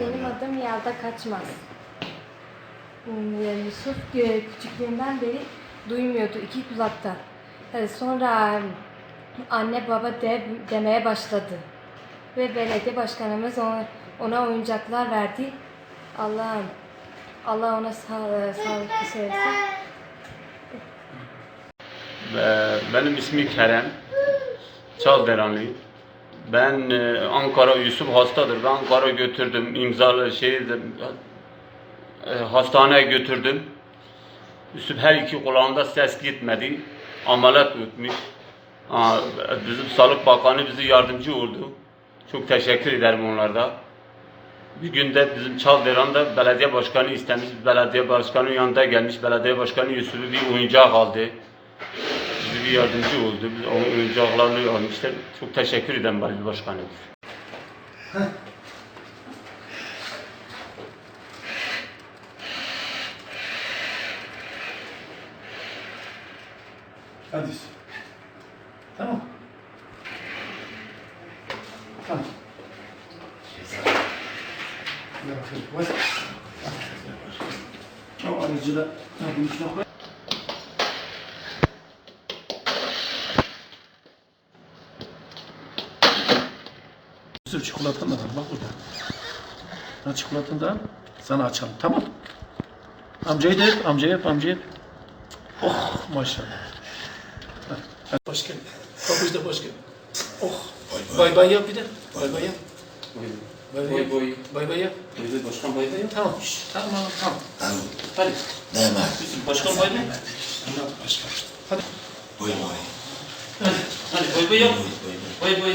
Benim adım Yalda Kaçmaz. Yusuf e, küçüklüğünden beri duymuyordu iki kulakta. E, Sonra anne baba de, demeye başladı. Ve belediye başkanımız ona, ona oyuncaklar verdi. Allah Allah ona sağ, sağlıklı söylesin. Ve Benim ismim Kerem. Çalderanlı. Ben e, Ankara Yusuf hastadır. Ben Ankara götürdüm. imzalı şey e, hastaneye götürdüm. Yusuf her iki kulağında ses gitmedi. Ameliyat. Aa, Bizim Sağlık Bakanı bize yardımcı oldu. Çok teşekkür ederim onlarda. Bir günde bizim Çalderan'da belediye başkanı istemiş. Belediye başkanı yanında gelmiş. Belediye başkanı Yusuf'u bir oyuncak aldı. Bir yardımcı oldu. Biz onun oyuncaklarını almışlar. Çok teşekkür ederim belediye başkanı. Hadi. Tamam. Tamam. Bak. O aracı da bunun içine Yusuf çikolatan da var bak burada. Ha çikolatanı da. Sana açalım tamam. Amcayı da yap, amcayı yap, amcayı yap. Oh maşallah. Hadi geldin. Kapıcı da geldin. Oh. Bay bay yap bir de. Bay bay yap. Bay bay yap. boy. Bay bay yap. Belediye başkan bay bay. Tamam. şşş, Tamam tamam. Hadi. Deme. Başkan bay bay. Anlat başka. Hadi. Boy boy. Hadi bay bay yap. Boy boy.